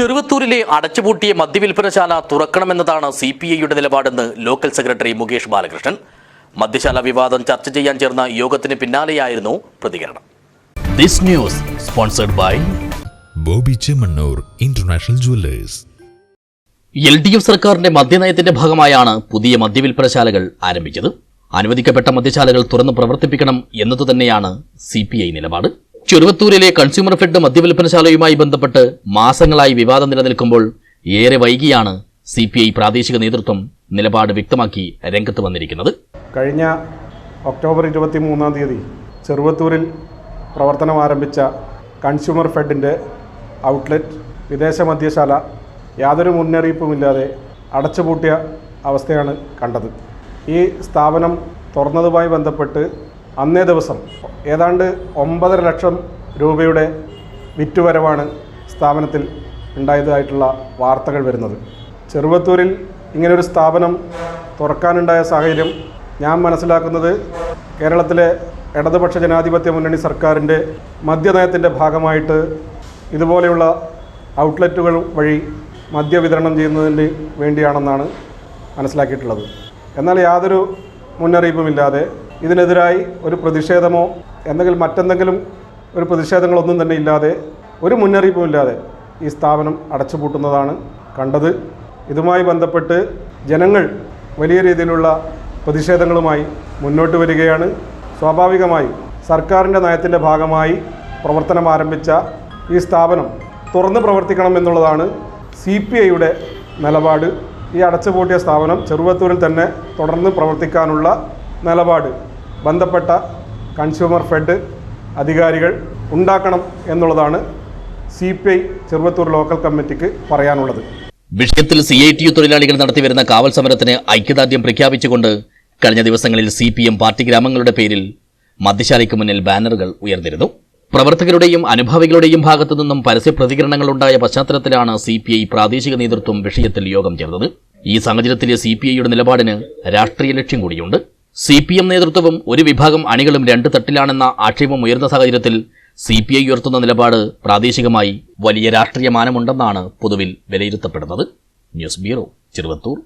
ചെറുവത്തൂരിലെ അടച്ചുപൂട്ടിയ മദ്യവിൽപ്പനശാല തുറക്കണമെന്നതാണ് C P ഐയുടെ നിലപാടെന്ന് local secretary Mukesh Balakrishnan. മദ്യശാല വിവാദം ചർച്ച ചെയ്യാൻ ചേർന്ന യോഗത്തിന് പിന്നാലെയായിരുന്നു പ്രതികരണം. This news sponsored by Bobby Chemmanur international jewellers. L D F സർക്കാരിന്റെ മദ്യനയത്തിന്റെ ഭാഗമായാണ് പുതിയ മദ്യവിൽപ്പനശാലകൾ ആരംഭിച്ചത്. അനുവദിക്കപ്പെട്ട മദ്യശാലകൾ തുറന്ന് പ്രവർത്തിപ്പിക്കണം എന്നതു തന്നെയാണ് സി പി ഐ നിലപാട്. ചെറുവത്തൂരിലെ കൺസ്യൂമർ ഫെഡ് മദ്യവിൽപ്പനശാലയുമായി ബന്ധപ്പെട്ട് മാസങ്ങളായി വിവാദം നിലനിൽക്കുമ്പോൾ ഏറെ വൈകിയാണ് സി പി ഐ പ്രാദേശിക നേതൃത്വം നിലപാട് വ്യക്തമാക്കി രംഗത്ത് വന്നിരിക്കുന്നത്. കഴിഞ്ഞ ഒക്ടോബർ ഇരുപത്തി മൂന്നാം തീയതി ചെറുവത്തൂരിൽ പ്രവർത്തനം ആരംഭിച്ച കൺസ്യൂമർ ഫെഡിന്റെ ഔട്ട്ലെറ്റ് വിദേശ മദ്യശാല യാതൊരു മുന്നറിയിപ്പുമില്ലാതെ അടച്ചുപൂട്ടിയ അവസ്ഥയാണ് കണ്ടത്. ഈ സ്ഥാപനം തുറന്നതുമായി ബന്ധപ്പെട്ട് അന്നേ ദിവസം ഏതാണ്ട് ഒമ്പതര ലക്ഷം രൂപയുടെ വിറ്റുവരവാണ് സ്ഥാപനത്തിൽ ഉണ്ടായതായിട്ടുള്ള വാർത്തകൾ വരുന്നത്. ചെറുവത്തൂരിൽ ഇങ്ങനൊരു സ്ഥാപനം തുറക്കാനുണ്ടായ സാഹചര്യം ഞാൻ മനസ്സിലാക്കുന്നത് കേരളത്തിലെ ഇടതുപക്ഷ ജനാധിപത്യ മുന്നണി സർക്കാരിന്റെ മദ്യനയത്തിന്റെ ഭാഗമായിട്ട് ഇതുപോലെയുള്ള ഔട്ട്ലെറ്റുകൾ വഴി മദ്യ വിതരണം ചെയ്യുന്നതിന് വേണ്ടിയാണെന്നാണ് മനസ്സിലാക്കിയിട്ടുള്ളത്. എന്നാൽ യാതൊരു മുന്നറിയിപ്പുമില്ലാതെ ഇതിനെതിരായി ഒരു പ്രതിഷേധമോ എന്തെങ്കിലും മറ്റെന്തെങ്കിലും ഒരു പ്രതിഷേധങ്ങളൊന്നും തന്നെ ഇല്ലാതെ ഒരു മുന്നറിയിപ്പും ഇല്ലാതെ ഈ സ്ഥാപനം അടച്ചുപൂട്ടുന്നതാണ് കണ്ടത്. ഇതുമായി ബന്ധപ്പെട്ട് ജനങ്ങൾ വലിയ രീതിയിലുള്ള പ്രതിഷേധങ്ങളുമായി മുന്നോട്ട് വരികയാണ്. സ്വാഭാവികമായും സർക്കാരിന്റെ നയത്തിന്റെ ഭാഗമായി പ്രവർത്തനം ആരംഭിച്ച ഈ സ്ഥാപനം തുറന്ന് പ്രവർത്തിക്കണം എന്നുള്ളതാണ് സി പി ഐയുടെ നിലപാട്. ഈ അടച്ചുപൂട്ടിയ സ്ഥാപനം ചെറുവത്തൂരിൽ തന്നെ തുടർന്ന് പ്രവർത്തിക്കാനുള്ള നിലപാട്. ബന്ധപ്പെട്ട കൺസ്യൂമർ ഫെഡ് അധികാരികൾ ഉണ്ടാക്കണം എന്നുള്ളതാണ് C P I Cheruvathur local കമ്മിറ്റിക്ക് പറയാനുള്ളത്. വിഷയത്തിൽ സി ഐ ടി യു തൊഴിലാളികൾ നടത്തിവരുന്ന കാവൽ സമരത്തിന് ഐക്യദാർഢ്യം പ്രഖ്യാപിച്ചുകൊണ്ട് കഴിഞ്ഞ ദിവസങ്ങളിൽ സി പി എം പാർട്ടി ഗ്രാമങ്ങളുടെ പേരിൽ മദ്യശാലയ്ക്ക് മുന്നിൽ ബാനറുകൾ ഉയർന്നിരുന്നു. പ്രവർത്തകരുടെയും അനുഭാവികളുടെയും ഭാഗത്തു നിന്നും പരസ്യ പ്രതികരണങ്ങളുണ്ടായ പശ്ചാത്തലത്തിലാണ് സി പി ഐ പ്രാദേശിക നേതൃത്വം വിഷയത്തിൽ യോഗം ചേർന്നത്. ഈ സാഹചര്യത്തിലെ സി പി ഐയുടെ നിലപാടിന് രാഷ്ട്രീയ ലക്ഷ്യം കൂടിയുണ്ട്. സി പി എം നേതൃത്വവും ഒരു വിഭാഗം അണികളും രണ്ട് തട്ടിലാണെന്ന ആക്ഷേപം ഉയർന്ന സാഹചര്യത്തിൽ സി പി ഐ ഉയർത്തുന്ന നിലപാട് പ്രാദേശികമായി വലിയ രാഷ്ട്രീയ മാനമുണ്ടെന്നാണ് പൊതുവിൽ വിലയിരുത്തപ്പെടുന്നത്. News bureau Cheruvathur